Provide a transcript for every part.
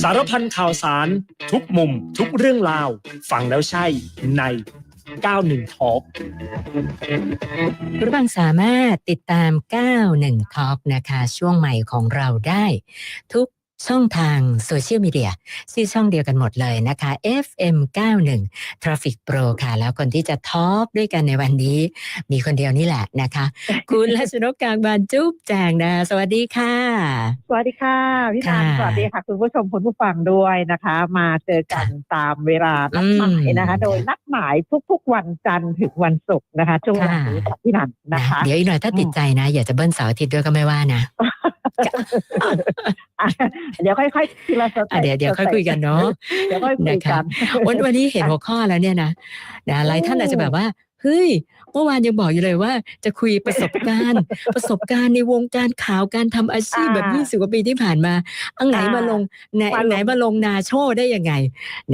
สารพันข่าวสารทุกมุมทุกเรื่องราว ฟังแล้วใช่ใน 91 Talk คุณผู้ฟังสามารถติดตาม 91 Talk นะคะ ช่วงใหม่ของเราได้ ทุก ช่องทางโซเชียลมีเดียชื่อช่องเดียวกันหมดเลยนะคะ FM 91 Traffic Pro ค่ะ แล้วคนที่จะทอล์กด้วยกันในวันนี้ มีคนเดียวนี่แหละนะคะ คุณลัชนกกลางบานจุ๊บแจงนะ สวัสดีค่ะ สวัสดีค่ะพี่นันค่ะสวัสดีค่ะ คุณผู้ชมคุณผู้ฟังด้วยนะคะ มาเจอกันตามเวลานัดหมายนะคะอืมโดยนัดหมายทุกๆวันจันทร์ถึงวันศุกร์นะคะช่วงเวลานี้ค่ะพี่นันนะนะคะ เดี๋ยวอีกหน่อยถ้าติดใจนะ อยากจะเบิ้ลเสาร์อาทิตย์ด้วยก็ไม่ว่านะอะเดี๋ยวค่อยๆทีละสเต็อะปเดี๋ยวเดี๋ยวค่อยคุยกันเนาะเดี๋ยวค่อยคุยกันวันวันนี้เห็นหัวข้อแล้วเนี่ยนะนะหลายท่านอาจจะแบบว่าเฮ้ยเมื่อวานยังบอกอยู่เลยว่า จะคุยประสบการณ์ ประสบการณ์ในวงการข่าวการทำอาชีพแบบอ่า20กว่าปีที่ผ่านมา อันไหนอ่ามมาลงไหนมาลงไหนมาลงนาโชว์ได้ยังไง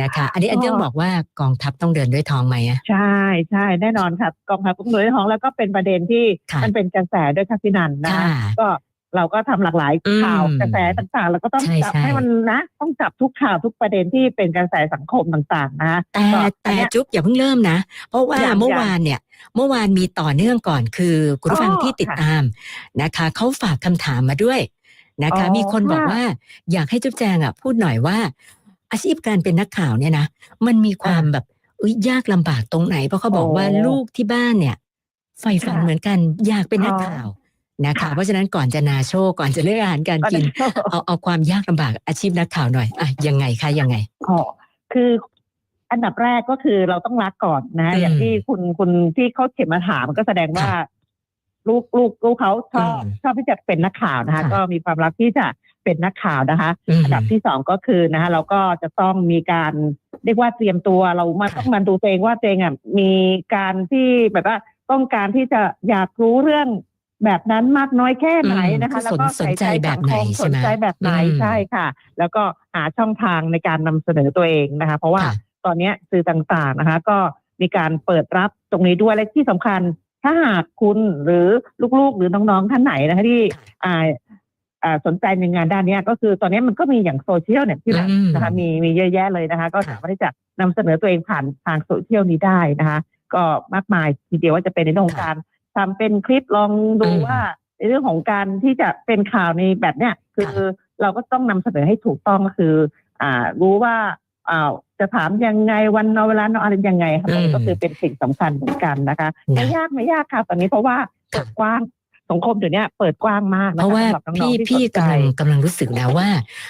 นะคะ อันนี้อันนี้อ๋อต้องบอกว่ากองทัพต้องเดินด้วยทองไหมอะใช่ใช่แน่นอนค่ะกองทัพกุ้งหน่วยท้องแล้วก็เป็นประเด็นที่ค่ะมันเป็นกระแสด้วยค่ะพี่นันนะค่ะก็ เราก็ทำหลากหลายอืมข่าวกระแสต่างๆ แล้วก็ต้องใช่จับใช่ให้มันนะ ต้องจับทุกข่าวทุกประเด็นที่เป็นกระแสสังคมต่างๆนะแต่ก็อันแต่เนี้ยจุ๊บอย่าเพิ่งเริ่มนะ เพราะว่ายังเมื่อยังวานเนี่ย เมื่อวานมีต่อเนื่องก่อนคือคุณผู้ฟังอ๋อที่ติดค่ะตามนะคะเขาฝากคำถามมาด้วยนะคะอ๋อมีคนบอกค่ะว่าอยากให้จุ๊บแจงอะพูดหน่อยว่า อาชีพการเป็นนักข่าวเนี่ยนะมันมีความแบบเอ้ยยากลำบากตรงไหน เพราะเขาบอกว่าโอ้ลูกที่บ้านเนี่ยใฝ่ฝันค่ะเหมือนกันอยากเป็นนักอ๋อข่าว นะคะค่ะเพราะฉะนั้นก่อนจะนาโชว์ก่อนจะเรื่องอาหารการกิน เอาเอาความยากลำบากอาชีพนักข่าวหน่อยอะยังไงคะยังไง อ๋อคืออันดับแรกก็คือเราต้องรักก่อนนะ อืมอย่างที่คุณคุณที่เขาเขียนมาถามก็แสดงว่าค่ะลูกลูกลูกเขาชอบอืมชอบที่จะเป็นนักข่าวนะคะ ค่ะ ก็มีความรักที่จะเป็นนักข่าวนะคะอืมอันดับที่สองก็คือนะคะเราก็จะต้องมีการเรียกว่าเตรียมตัวเรามาค่ะต้องมาดูตัวเองว่าตัวเองอะมีการที่แบบว่าต้องการที่จะอยากรู้เรื่อง แบบนั้นมากน้อยแค่ไหนนะคะอืมแล้วก็สนใจแบบไหนสังคมใช่ไหมสนใจแบบไหนอืมใช่ค่ะ แล้วก็หาช่องทางในการนำเสนอตัวเองนะคะ เพราะว่าค่ะตอนเนี้ยสื่อต่างๆนะคะ ก็มีการเปิดรับตรงนี้ด้วยและที่สำคัญ ถ้าหากคุณหรือลูกๆ หรือน้องๆท่านไหนนะคะที่อ่าอ่าสนใจในงานด้านเนี้ยก็คือตอนนี้มันก็มีอย่างโซเชียลเนี่ยที่แบบอืมนะคะมีมีเยอะแยะเลยนะคะ ก็ค่ะสามารถที่จะนำเสนอตัวเองผ่านทางโซเชียลนี้ได้นะคะ ก็มากมายทีเดียวว่าจะเป็นในเรื่องของค่ะการ ทำเป็นคลิปลองดูอืม ว่า ในเรื่องของการที่จะเป็นข่าวในแบบเนี้ยคือค่ะเราก็ต้องนำเสนอให้ถูกต้องก็คือ อ่า รู้ว่าอ่าจะถามยังไงวันเอาเวลาเอาอะไรยังไงค่ะอืมก็คือเป็นสิ่งสำคัญเหมือนกันนะคะนะไม่ยากไม่ยากค่ะตอนนี้เพราะว่าเปิดกว้าง สังคมเดี๋ยวนี้เปิดกว้างมากเพนะคะราะว่าสำหรับน้องพี่ๆที่พี่สนใจกำลังกำลังรู้สึกแล้วว่า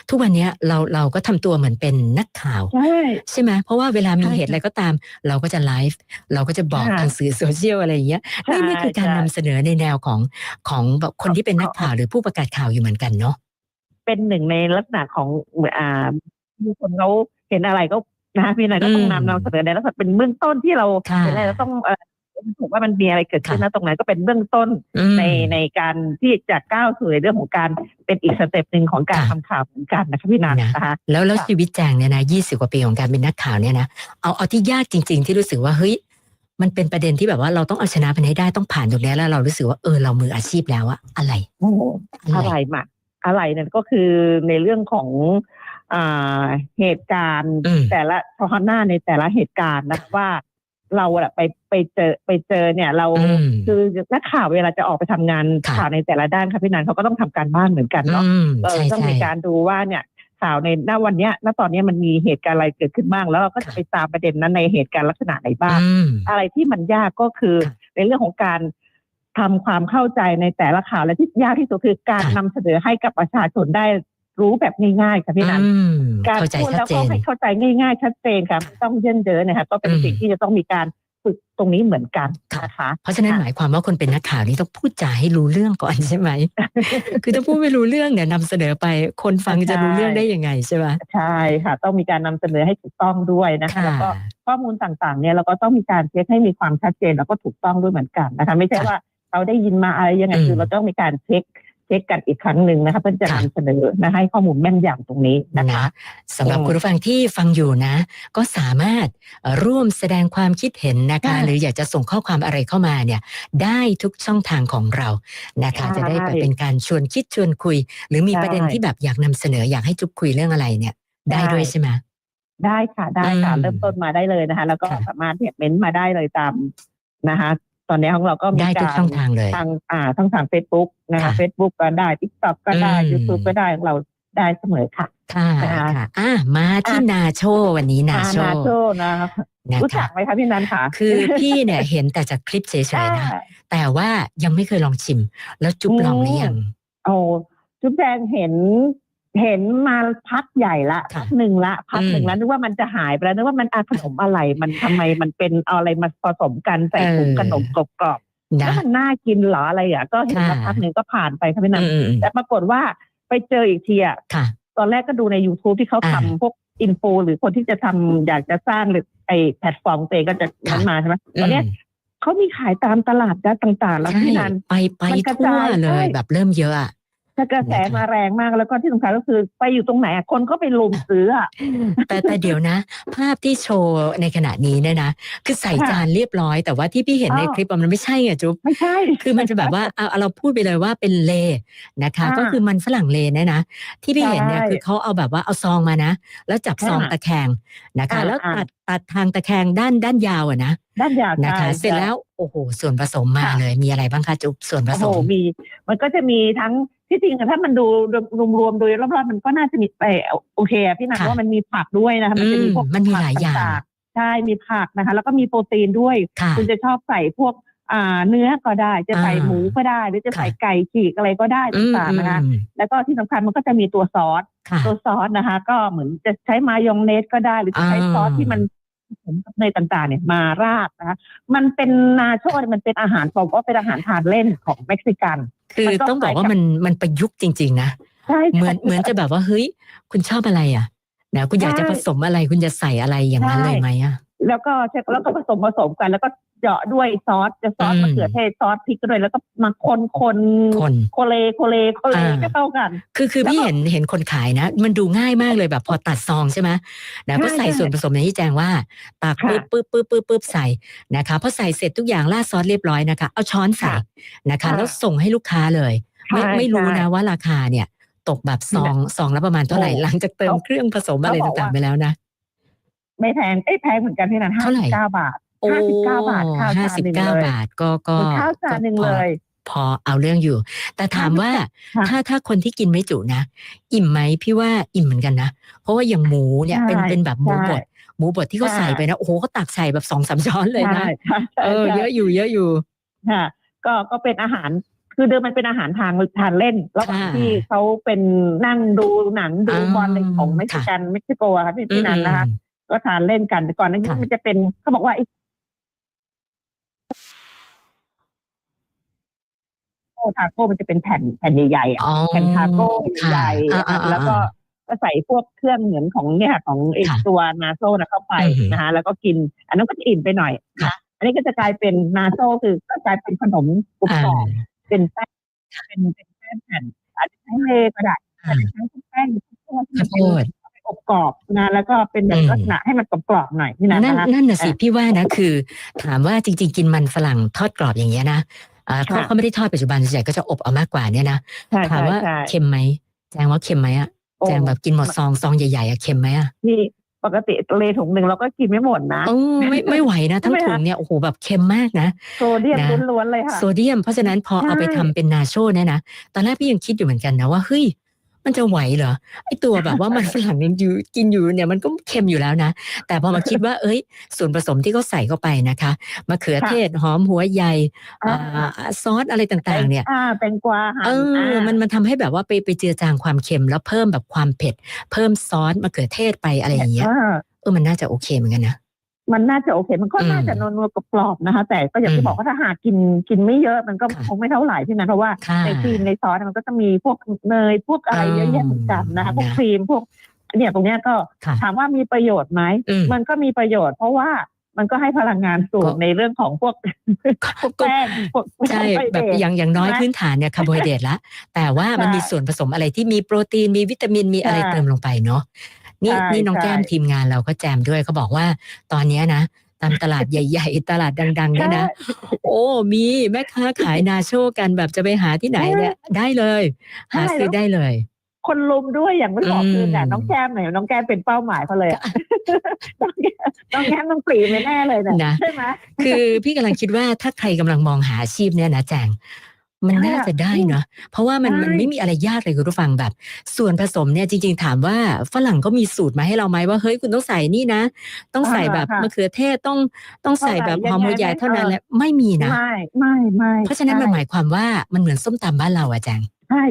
ทุกวันเนี้ยเราเราก็ทำตัวเหมือนเป็นนักข่าวใช่ใช่ไหมเพราะว่าเวลามีใช่เหตุอะไรก็ตาม เราก็จะไลฟ์เราก็จะบอกค่ะทางสื่อโซเชียลอะไรอย่างเงี้ยใช่นี่นี่คือการใช่นำเสนอในแนวของของแบบคนที่เป็นนักข่าวหรือผู้ประกาศข่าวอยู่เหมือนกันเนาะเป็นหนึ่งในลักษณะของอ่ามีคนเขาเห็นอะไรก็นะพี่นายก็ต้องอืมนำนำเสนอในลักษณะเป็นเบื้องต้นที่เราค่ะเห็นอะไรเราต้องเอ่อ ถูกว่ามันมีอะไรเกิดขึ้นค่ะนะตรงไหนก็เป็นเบื้องต้นอืมในในการที่จะก้าวสู่ในเรื่องของการเป็นอีกสเต็ปหนึ่งของการค่ะทำข่าวเหมือนกันนะคะพี่นันนะนะคะแล้วแล้วค่ะชีวิตแจงเนี่ยนะยี่สิบกว่าปีของการเป็นนักข่าวเนี่ยนะเอาเอาที่ยากจริง ๆ ที่รู้สึกว่าเฮ้ยมันเป็นประเด็นที่แบบว่าเราต้องเอาชนะมันให้ได้ต้องผ่านตรงเนี้ยแล้วเรารู้สึกว่าเออเรามืออาชีพแล้วอะอะไรโอ้โหอะอะไรไรมาอะไรเนี่ยก็คือในเรื่องของอ่าเหตุการณ์อืมแต่ละเฉพาะหน้าในแต่ละเหตุการณ์นะว่า เราอะไปไปเจอไปเจอเนี่ย เราอืมคือนักข่าวเวลาจะออกไปทำงานค่ะข่าวในแต่ละด้านค่ะพี่นันเขาก็ต้องทำการบ้านเหมือนกันเนาะอืมเออใช่ต้องใช่มีการดูว่าเนี่ยข่าวในณวันเนี้ยณตอนเนี้ยมันมีเหตุการณ์อะไรเกิดขึ้นบ้าง แล้วเราก็จะค่ะไปตามประเด็นนั้นในเหตุการณ์ลักษณะไหนบ้างอืมอะไรที่มันยากก็คือค่ะในเรื่องของการทำความเข้าใจในแต่ละข่าวและที่ยากที่สุดคือการค่ะนำเสนอให้กับประชาชนได้ รู้แบบง่ายๆค่ะพี่นันอืมการเข้าใจพูดชัดแล้วเจก็นให้เข้าใจง่ายๆ ชัดเจนค่ะไม่ต้องเยินเยินนะคะก็เป็นอืมสิ่งที่จะต้องมีการฝึกตรงนี้เหมือนกันนะคะเพราะฉะนั้นค่ะหมายความว่าคนเป็นนักข่าวนี่ต้องพูดจาให้รู้เรื่องก่อนใช่ไหม คือถ้าพูดไม่รู้เรื่องเนี่ยนำเสนอไปคนฟังจะรู้เรื่องได้ยังไงใช่ไหมใช่ค่ะ ต้องมีการนำเสนอให้ถูกต้องด้วยนะคะค่ะแล้วก็ข้อมูลต่างๆ เนี่ยเราก็ต้องมีการเช็คให้มีความชัดเจนแล้วก็ถูกต้องด้วยเหมือนกันนะคะ ไม่ใช่ค่ะว่าเราได้ยินมาอะไรยังไงอืมคือเราต้องมีการเช็คเช็ช็คกันอีกครั้งหนึ่งนะคะเพื่อจะค่ะนำเสนอนะให้ข้อมูลแม่นยำตรงนี้นะคะนะสำหรับอืมคุณผู้ฟังที่ฟังอยู่นะ ก็สามารถเอ่อร่วมแสดงความคิดเห็นนะคะค่ะหรืออยากจะส่งข้อความอะไรเข้ามาเนี่ย ได้ทุกช่องทางของเรานะคะใช่จะได้ไปเป็นการชวนคิดชวนคุย หรือมีใช่ประเด็นที่แบบอยากนำเสนออยากให้จุ๊บคุยเรื่องอะไรเนี่ย ได้ได้ด้วยใช่ไหมได้ค่ะได้ค่ะอืมเริ่มต้นมาได้เลยนะคะ แล้วก็ค่ะสามารถเนี่ยเม้นต์มาได้เลยตามนะคะต อนนี้ของเราก็มีได้ทุกการช่องทางเลยทางอ่าทั้งทางเฟซบุ๊กนะคะค่ะเฟซบุ๊กก็ได้ทิกตอกก็ได้อืมยูทูบก็ได้ของเราได้เสมอค่ะ ค่ะนะคะค่ะอะมาที่นาโชวันนี้นาอาโชนาโชนะคะนะรู้จัคะกไหมคะพี่นันค่ะคือพี่เนี่ยเห็นแต่จากคลิปเฉยๆนะแต่ว่ายังไม่เคยลองชิม แล้วจุ๊บอืมลองหรือยังโอ้จุ๊บแดงเห็น เห็นมาพักใหญ่ละค่ะพักหนึ่งละพักหนึ่งอืมแล้วนึกว่ามันจะหายไปแล้วนึกว่ามันอาขนมอะไร มันทำไมมันเป็นเอาอะไรมาผสมกันใส่ถุงเออขนมกรอบๆแล้นะวมันน่ากินเหรออะไรอะ ก็เห็นมาค่ะพักหนึ่งก็ผ่านไปค่ะพี่นันอืมอืมแต่ปรากฏว่าไปเจออีกทีอะค่ะตอนแรกก็ดูใน youtube ที่เขาอ่าทำพวกอินฟูหรือคนที่จะทำอยากจะสร้างหรือไอแพลตฟอร์มตัวเองก็จะค่ะนั้นมาใช่ไหมตอนเนี้ยเขามีขายตามตลาดนัดต่าง ๆ แล้วใช่พี่นันไปไปมันกระทั่วจายเลยใช่แบบเริ่มเยอะอะ ถ้ากระแสนะคะมาแรงมากแล้วก็ที่สำคัญก็คือไปอยู่ตรงไหนอะคนก็ไปลุมซื้ออะแต่แต่เดี๋ยวนะ ภาพที่โชว์ในขณะนี้เนี่ยนะคือใส่ค่ะจานเรียบร้อย แต่ว่าที่พี่เห็นในอ้าวคลิปอะมันไม่ใช่อะจุ๊บไม่ใช่ คือมันจะแบบว่าเอาเอาเราพูดไปเลยว่าเป็นเลนะคะอ่าก็คือมันฝรั่งเลเนี่ยนะ ที่พี่เห็นเนี่ยใช่คือเขาเอาแบบว่าเอาซองมานะ แล้วจับซองอ่าตะแคงนะคะอ่าแล้วอ่าตัดตัดทางตะแคงด้านด้านยาวอะนะด้านยาวนะคะใช่เสร็จแล้วโอ้โหส่วนผสมมาค่ะเลยมีอะไรบ้างคะจุ๊บส่วนผโอ้สโหมมี มันก็จะมีทั้งที่จริงอะถ้ามันดูรวมๆโดยรอบๆมันก็น่าจะมีไปโอเคอะพี่นันค่ะว่ามันมีผักด้วยนะคะมันจะมีพวกอืมมันมีหลายอย่างผักต่ๆใช่มีผักนะคะ แล้วก็มีโปรตีนด้วยค่ะคุณจะชอบใส่พวกอ่าเนื้อก็ได้จะใส่อ่าหมูก็ได้ หรือจะใส่ค่ะไก่ฉีกอะไรก็ได้อืมต่างๆนะคะอืมแล้วก็ที่สำคัญมันก็จะมีตัวซอสค่ะตัวซอสนะคะ ก็เหมือนจะใช้มายองเนสก็ได้ หรือจะใช้อ่าซอสที่มัน ผสมกับเนยต่างๆ เนี่ยมาราดนะคะมันเป็นนาโชเนี่ยมันเป็นอาหารบอกว่าเป็นอาหารทานเล่นของเม็กซิกัน คือมันก็ต้องบอกว่าคล้ายกับมันมันประยุกต์จริง ๆ นะใช่เหมือนเหมือนจะแบบว่าเฮ้ยคุณชอบอะไรอะนะคุณอยากจะใช่ผสมอะไรคุณจะใส่อะไรอย่างนั้นใช่เลยไหมอะแล้วก็ใช่แล้วก็ผสมผสมกันแล้วก็ เจาะด้วยซอสจะซอสอืมมะเขือเทศซอสพริกด้วยแล้วก็มาคนคนคนโคเลโคเลโคเลอ่าก็เข้ากัน คือคือแล้วพี่ก็เห็นเห็นคนขายนะ มันดูง่ายมากเลยแบบพอตัดซองใช่ไหมนะก็ใช่ใส่ใช่ส่วนผสมอย่างที่แจ้งว่าตักค่ะปึ๊บปึ๊บปึ๊บปึ๊บปึ๊บใส่นะคะพอใส่เสร็จทุกอย่างราดซอสเรียบร้อยนะคะ เอาช้อนใส่ค่ะนะคะค่ะแล้วส่งให้ลูกค้าเลย ไม่ใช่ไม่รู้ใช่นะว่าราคาเนี่ย ตกแบบซองซองละประมาณเท่าไหร่โอ้หลังจากเติมเขาเครื่องผสมอะไรเขาบอกต่างๆว่าไปแล้วนะ ไม่แพงเอ้ยแพงเหมือนกันพี่นันห้าเท่าไหร่สิบเก้าบาทโอ้ ห้าสิบเก้าบาทข้าวห้าจานสิบหนึ่งเก้าเลยบาทก็ก็ข้าวจานหนึ่งก็พอเลย พอเอาเรื่องอยู่ แต่ถามว่าค่ะ ถ้าถ้าคนที่กินไม่จุนะ อิ่มไหมพี่ว่าอิ่มเหมือนกันนะ เพราะว่าอย่างหมูเนี่ยใช่เป็นเป็นแบบหมูบใช่ดหมูบดที่เขาใช่ใส่ไปนะ โอ้โหเขาตักใส่แบบสองสามช้อนเลยนะใช่ใช่ใช่เออ ใช่ เยอะอยู่เยอะอยู่ ค่ะก็ก็เป็นอาหารคือเดิมมันเป็นอาหารทางทานเล่นระหว่างค่ะที่เขาเป็นนั่งดูหนังดูอ่าบอลในของเม็กซิกันเม็กซิโกอะค่ะที่ที่นั้นนะคะอืมก็ทานเล่นกันแต่ก่อนหนั้านค่ะ มันจะเป็นเขาบอกว่าไอ้โอ้ ทาโก้มันจะเป็นแผ่นแผ่นใหญ่ๆอะอ๋อแผ่นทาโก้ค่ะใหญ่อ่าอะอ่าแล้วก็อ่าก็ใส่พวกเครื่องเหมือนของเนี่ยของไอ้ค่ะตัวนาโซนะเข้าไปอือหือนะคะแล้วก็กิน อันนั้นก็จะอิ่มไปหน่อยค่ะนะอันนี้ก็จะกลายเป็นนาโซคือก็กลายเป็นขนมกรุบอ่ากรอบเป็นแป้งเป็นเป็นแป้งแผ่นอาจจะใช้เลก็ได้อ่าอาจจะใช้พวกแป้งข้าวโพดที่ข้าวโพมันดเป็นอบกรอบนะแล้วก็เป็นแบบอืมลักษณะให้มันกรอบๆหน่อยนี่นะนั่นนะคะนั่นน่ะสิอะพี่ว่านะคือ ถามว่าจริง ๆ กินมันฝรั่งทอดกรอบอย่างเงี้ยนะอ่า เขาค่ะเขาไม่ได้ทอดปัจจุบันส่วนใหญ่ก็จะอบเอามากกว่าเนี่ยนะใช่ถามใช่ว่าใช่เค็มไหมแจงว่าเค็มไหมอะโอ้แจงแบบกินหมดซองซองใหญ่ๆอะเค็มไหมอะที่ปกติเลถุงหนึ่งเราก็กินไม่หมดนะโอ้ไม่ไม่ไหวนะ ทั้งใช่ไหมถุงคะเนี่ยโอ้โหแบบเค็มมากนะโซเดียมนะล้วนๆเลยค่ะโซเดียมเพราะฉะนั้นพอใช่เอาไปทำเป็นนาโชเนี่ยนะตอนแรกพี่ยังคิดอยู่เหมือนกันนะว่าเฮ้ย มันจะไหวเหรอไอตัวแบบว่ามันฝรั่งยังอยู่กินอยู่เนี่ยมันก็เค็มอยู่แล้วนะ แต่พอมาคิดว่า เอ้ย ส่วนผสมที่เขาใส่เข้าไปนะคะมะเขือเทศหอมหัวใหญ่อ่าอ่าซอสอะไรต่างๆ เนี่ยอ่าเป็นกวาหั่นเอออ่ามันมันทำให้แบบว่าไปไปเจือจางความเค็มแล้วเพิ่มแบบความเผ็ด เพิ่มซอสมะเขือเทศไปอะไรอย่างเงี้ยอ่าเออมันน่าจะโอเคเหมือนกันนะ มันน่าจะโอเค มันก็อืมน่าจะนวลๆกรอบๆนะคะ แต่ก็อย่างอืที่มบอกว่าถ้าหากกินกินไม่เยอะมันก็ค่ะคงไม่เท่าไหร่ที่นั้นเพราะว่าค่ะในครีมในซอสมันก็จะมีพวกเนยพวกอะไรเยอะแยะเหมือนกันนะคะพวกนะครีมพวกเนี่ยตรงเนี้ยก็ค่ะถามว่ามีประโยชน์ไหมอืมมันก็มีประโยชน์ เพราะว่ามันก็ให้พลังงานสูก็งในเรื่องของพวกพวกแป้งพวกใช่คาร์โบไฮแบบเดรตอย่างอย่างน้อยใช่ไหมพื้นฐานเนี่ยคาร์โบไฮเดรตละแต่ว่ามันใช่มีส่วนผสมอะไรที่มีโปรตีนมีวิตามินมีอะไรใช่เติมลงไปเนาะ นี่ใช่นี่น้องใช่แก้มทีมงานเราก็แจมด้วยเขาบอกว่าตอนเนี้ยนะ ตามตลาดใหญ่ ๆ ตลาดดังๆเนี่ยนะ โอ้มีแม่ค้าขายนาโชกันแบบจะไปหาที่ไหนเนี่ยได้เลย หาซื้อได้เลย คนลุมด้วยอย่างไม่บอกอืมคือเนี่ยน้องแก้มเนี่ยน้องแก้มเป็นเป้าหมายเขาเลยอะน้องแก้มน้องแก้มต้องปรีไปแน่เลยเนี่ยนะ ใช่ไหมคือพี่กำลังคิดว่าถ้าใครกำลังมองหาอาชีพเนี่ยนะแจง มันใช่น่าจะได้เนาะเพราะว่ามันใช่มันไม่มีอะไรยากเลยคุณผู้ฟังแบบ ส่วนผสมเนี่ยจริง ๆ ถามว่าฝรั่งก็มีสูตรมาให้เราไหมว่าเฮ้ยคุณต้องใส่นี่นะ ต้องใส่แบบอ่าค่ะมะเขือเทศต้องต้องใส่แบบเท่าไหร่ฮอร์โมนใหญ่ยังไงเท่านั้นเออแหละไม่มีนะไม่ไม่ไม่เพราะฉะนั้นมันหมายความว่ามันเหมือนส้มตำบ้านเราอะแจงใช่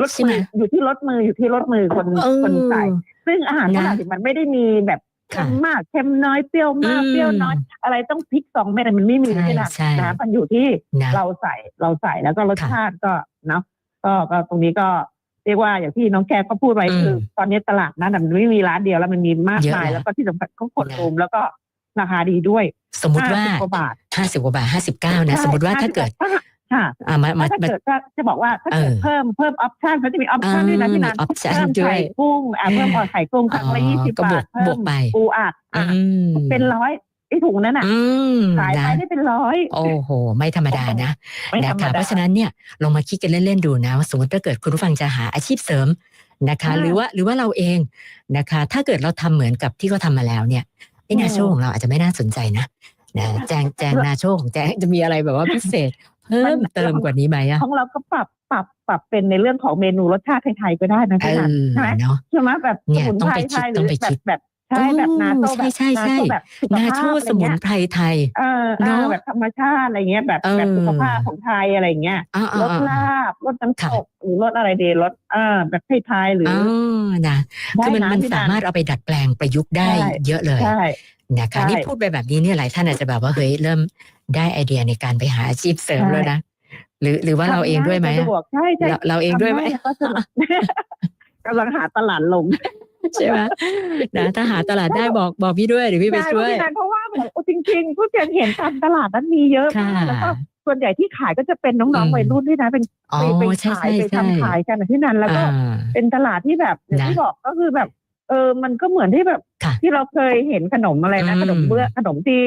รถใช่ไหมมืออยู่ที่รถมืออยู่ที่รถมือคนเออคนใส่ซึ่งอาหารนะฝรั่งมันไม่ได้มีแบบ เค็ค่ะมมากเค็มน้อยเปรี้ยวมากอืมเปรี้ยวน้อย อะไรต้องพริกสองเม็ดอะไรมันไม่มีใช่ที่นั่นใช่นะมันอยู่ที่นะเราใส่เราใส่แล้วก็รสค่ะชาติก็เนาะก็ก็ตรงนี้ก็เรียกว่าอย่างที่น้องแกก็พูดไว้อืมคือ ตอนนี้ตลาดนั้นนะมันไม่มีร้านเดียวแล้วมันมีมากเยอะมายแล้วแล้วก็ที่สำคัญเขากดนะรุมแล้วก็ราคาดีด้วย สมมติว่า50กว่าบาทห้าสิบกว่าบาทห้าสิบเก้านะใช่สมมติว่าถ้าเกิด ค่ะอ่ามามาถ้ามาเกิดก็จะบอกว่าถ้าเกิดเออเพิ่มเพิ่มออปชั่นเขาจะมีออปชั่นด้วยนะพี่นันมี option เพิ่มด้วไข่ยกุ้งอะเพิ่มออไข่กุ้งครั้งละอ๋อยี่สิบก็บวบากทเพิ่บวมกไปปูอัดอะอืมเป็นร้อยไอ้ถุงนั้นอะอืมขายไปนะได้เป็นร้อย โอ้โห ไม่ธรรมดานะไม่ธนะรรมคะดาเพราะฉะนั้นเนี่ยลองมาคิดกันเล่นๆดูนะว่าสมมติถ้าเกิดคุณผู้ฟังจะหาอาชีพเสริมนะคะค่ะหรือว่าหรือว่าเราเองนะคะ ถ้าเกิดเราทำเหมือนกับที่เขาทำมาแล้วเนี่ยไอ้นาโชอืมของเราอาจจะไม่น่าสนใจนะนะแจงแจงนาโชของแจงจะมีอะไรแบบว่าพิเศษ เพิ่มเติมกว่านี้ไหมอะของเราก็ปรับปรับปรับเป็นในเรื่องของเมนูรสชาติไทยๆก็ได้นะเอพี่นันอใช่ไหมเนาะใช่ไหมแบบเนี่สยมุนต้องไพรไปคิไทดยหต้รือองไปแบคิบดแบบใช่แบบนาโต้แบบใช่ใช่นาใช่โต้แบบสุขนาภาโชพอะไรสมุนเงี้ยไพรไทยเออเอเนออะแบบธรรมชาติอะไรเงี้ยแบบเออแบบสุขภาพของไทยอะไรเงี้ยอ่ารสลาบรสน้ำค่ะตกหรือรสอะไรดีรสเออแบบไทยๆหรืออ๋ออนะได้คือมันนะมันพี่สามารถเอาไปดัดแปลงประยุกต์ได้ใช่เยอะเลยใช่นะคะใช่นี่พูดไปแบบนี้เนี่ยหลายท่านอาจจะแบบว่าเฮ้ยเริ่ม ได้ไอเดียในการไปหาอาชีพเสริมใช่แล้วนะหรือหรือว่าเราเองด้วยไหมทำง่าอะสะดวกใช่ใช่เราเราเองด้วยไหมทำง่าก็สะดวกกำลังหาตลาดลงใช่ไหมนะถ้าหาตลาดได้บอกบอกพี่ด้วยเดี๋ยวพี่ไปใช่ช่วยพี่นันเพราะว่าแบบโอ้จริงๆผู้เจนเห็นตามตลาดนั้นมีเยอะมากค่ะแล้วก็ส่วนใหญ่ที่ขายก็จะเป็นน้องอืมๆวัยรุ่นด้วยนะเป็นอ๋อไปไปใช่ขายใช่ไปใช่ทำขายกันนะที่นั่นแล้วก็อ่าเป็นตลาดที่แบบอย่างที่นะบอกก็คือแบบ เออมันก็เหมือนที่แบบค่ะที่เราเคยเห็นขนมอะไรนะ อืม ขนมเบื้อขนมที่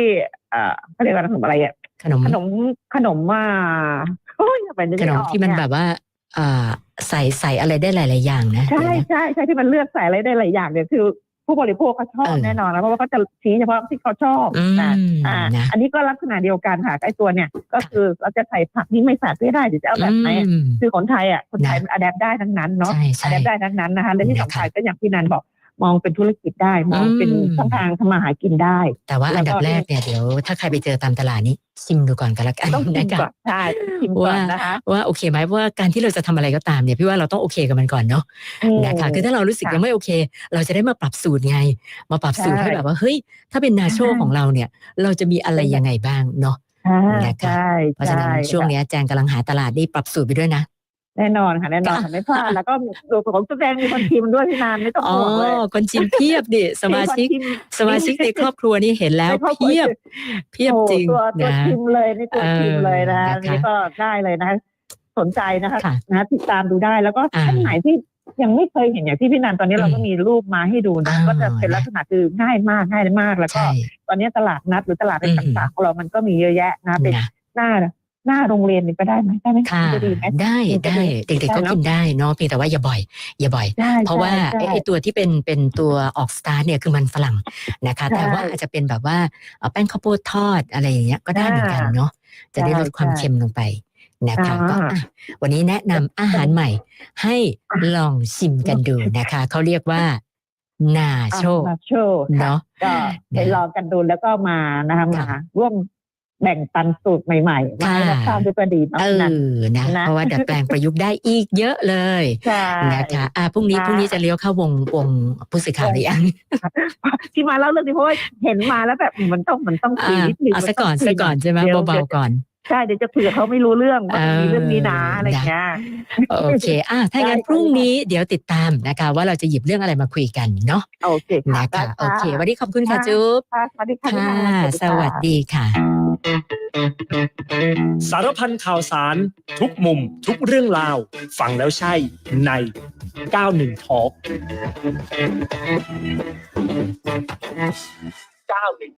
เอ่อเขาเรียกว่าขนมอะไรอะขนมขนมขนมว่าโอ้ยอย่าไปนึกขนไม่มออกที่มันเย แบบว่าอ่าใส่ใส่อะไรได้หลาย ๆ อย่างนะใช่เดี๋ยวนะ ใช่ใช่ที่มันเลือกใส่อะไรได้หลายอย่างเนี่ยคือผู้บริโภคเขาชอบเออแน่นอนนะเพราะว่าเขาจะชี้เฉพาะที่เขาชอบอืมนะอ่า นะอันนี้ก็ลักษณะเดียวกันค่ะไอ้ตัวเนี่ย ก็คือเราจะใส่ผักนี่ไม่ใส่ไม่ได้หรือจะเอาแบบไหนอะอืม คือคนไทยอะคนไทยนะ มันอัดแอปได้ทั้งนั้นเนาะใช่อัใช่ ดแอปได้ทั้งนั้นนะคะและที่นะคะสำคัญก็อย่างที่นันบอก มองเป็นธุรกิจได้มองเป็นอืมช่องทางทำมาหากินได้ แต่ว่าแล้วก็อันดับแรกเนี่ยเดี๋ยวถ้าใครไปเจอตามตลาดนี้ชิมดูก่อนก็แล้วกันต้องชิมนะคะก่อนใช่ชิมก่อนว่านะคะว่าโอเคไหมเพราะว่าการที่เราจะทำอะไรก็ตามเนี่ยพี่ว่าเราต้องโอเคกับมันก่อนเนาะมนะคะคือถ้าเรารู้สึกค่ะยังไม่โอเค เราจะได้มาปรับสูตรไง มาปรับสูตรใช่ให้แบบว่าเฮ้ยถ้าเป็นนาโชใช่ของเราเนี่ย เราจะมีอะไรยังไงบ้างเนาะอ่านะคะใช่เพราะฉะนั้นใช่วงเนี้ยแจงกำลังหาตลาดนี่ปรับสูตรไปด้วยนะ แน่นอนค่ะแน่นอนค่ะไม่พลาดแล้วก็ดูของตัวแดงมีคนชิมด้วยพี่นานไม่ต้องอ๋อห่วงเลยคนชิมเพียบดิสมาชิกคนสมาชิกในครอบครัวนี่เห็นแล้วในครอบครัวเพียบเพียบโอ้จริงตัวตัวนะชิมเลยนี่ตัวชิมเลยนะเอออันนี่นะคะก็ได้เลยนะคะสนใจนะคะค่ะนะติดตามดูได้แล้วก็อ่าท่านไหนที่ยังไม่เคยเห็นอย่างที่พี่นันตอนนี้เราก็อืมมีรูปมาให้ดูนะอ่าก็จะเป็นลักษณะคือง่ายมากง่ายมากแล้วก็ใช่ตอนนี้ตลาดนัดหรือตลาดในอืมต่างๆของเรามันก็มีเยอะแยะนะเป็นนะหน้า หน้าโรงเรียนนี่ก็ได้ไหมได้ไหมค่ะจะดีไหมได้มันจะได้ดีเด็กๆก็ได้เนอะกินได้เนาะเพียงแต่ว่าอย่าบ่อย อย่าบ่อยใช่เพราะว่าใช่ไอ้ไอ้ตัวที่เป็นเป็นตัวออกสตาร์ทเนี่ยคือมันฝรั่งนะคะใช่แต่ว่าอาจจะเป็นแบบว่าเอ่อแป้งข้าวโพดทอดอะไรอย่างเงี้ยก็ได้เหมือนกันอ่าเนาะจะได้ใช่ลดความใช่เค็มลงไปนะคะอ่าก็อะวันนี้แนะนำอาหารใหม่ ให้ลองชิมกันดูนะคะเขาเรียกว่านาโชอะมาโชว์ค่ะเนาะก็ไปลองกันดูแล้วก็มานะคะมาค่ะร่วม แบ่งปันสูตรใหม่ๆมาให้ค่ะรับทราบด้วยก็ดีเนาะเอนะอนะนะเพราะว่าดัดแปลงประยุกต์ได้อีกเยอะเลยใช่นะคะอะพรุ่งนี้ค่ะพรุ่งนี้จะเลี้ยวเข้าวงวงผู้สื่อข่าวหรือยังที่มาเล่าเรื่องนี้เพราะว่าเห็นมาแล้วแบบมันต้องมันต้องคุยอ่านิดนึงเอามัซะก่อนต้งคุซะยก่อนใช่ไหมดี๋ยวเบาๆก่อนใช่เดี๋ยวจะคุยกับเขาไม่รู้เรื่องว่ามันมีเรื่องนี้นะเออออะไรอย่างเงี้ยโอเคอะถ้างั้นได้ค่ะพรุ่งนี้เดี๋ยวติดตามนะคะ ว่าเราจะหยิบเรื่องอะไรมาคุยกันเนาะโอเคค่ะนะได้คะโอเค วันนี้ขอบคุณค่ะค่ะจุ๊บค่ะสวัสดีค่ะพี่ค่ะนาสวัสดีค่ะ สารพันข่าวสาร ทุกมุม ทุกเรื่องราว ฟังแล้วใช่ใน 91 Talk 91